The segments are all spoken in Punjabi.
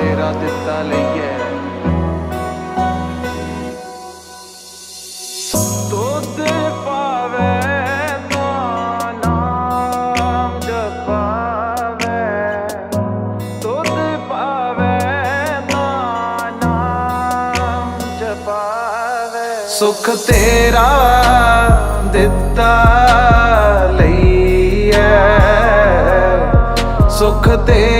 ਤੇਰਾ ਦਿੱਤਾ ਲਈਏ। ਤੋਤੇ ਪਾਵੇ ਸੁਖ ਤੇਰਾ ਦਿੱਤਾ ਲਈ ਐ ਸੁਖ ਤੇ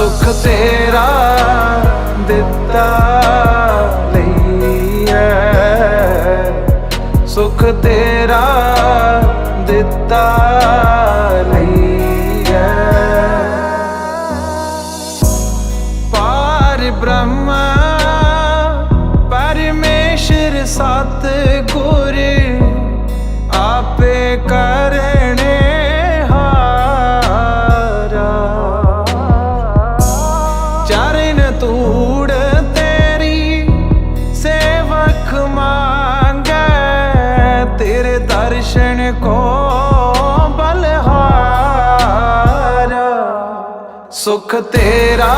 ਸੁਖ ਤੇਰਾ ਦਿੱਤਾ ਲਈਐ ਸੁਖ ਤੇਰਾ ਦਿੱਤਾ ਸੁਖ ਤੇਰਾ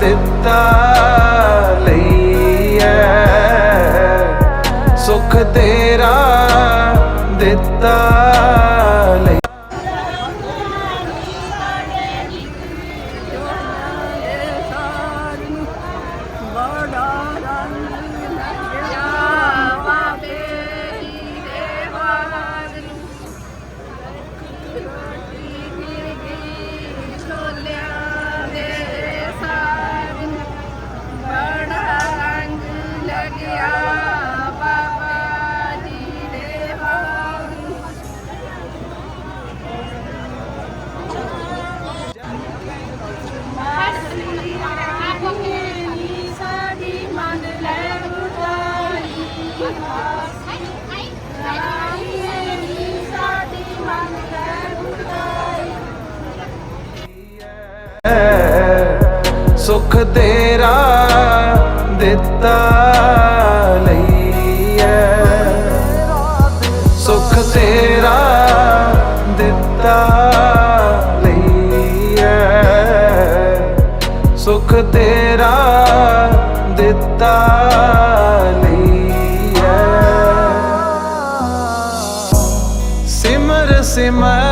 ਦਿੱਤਾ। ਤੇਰਾ ਦਿੱਤਾ ਲਈਐ ਸੁਖ ਤੇਰਾ ਦਿੱਤਾ ਲਈਐ ਸੁਖ ਤੇਰਾ ਦਿੱਤਾ ਲਈਐ ਸਿਮਰ ਸਿਮਰ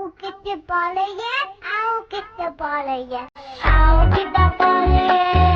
I'll get the ball again. I'll get the ball again. I'll get the ball again.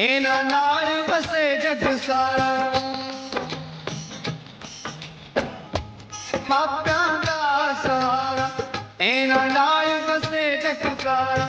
ਇਹਨਾਂ ਨਾਲ ਵਸੇ ਜਗ ਸਾਰਾ ਮਾਪਿਆਂ ਦਾ ਸਹਾਰਾ ਇਹਨਾਂ ਨਾਲ ਵਸੇ ਜਗ ਸਾਰਾ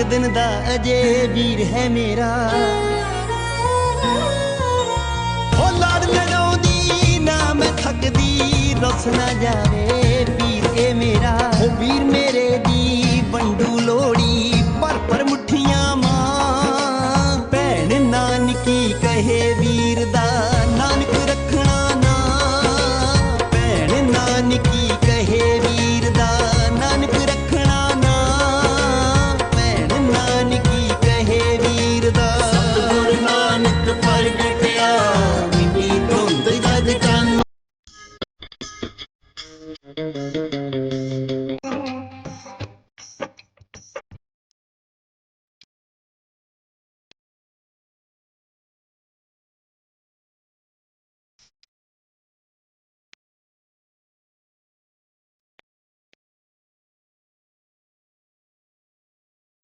ਤਾਂ ਆਪ ਪੂਰੀ ਅਜੇ ਵੀਰ ਹੈ ਮੇਰਾ। ਹੋ ਲੜ ਲੜਾਉਂਦੀ ਨਾ ਮੈਂ ਥੱਕਦੀ, ਰੁੱਸ ਨਾ ਜਾਵੇ ਵੀਰ ਇਹ ਮੇਰਾ। ਵੀਰ ਮੇਰੇ ਦੀ ਵੰਡੂ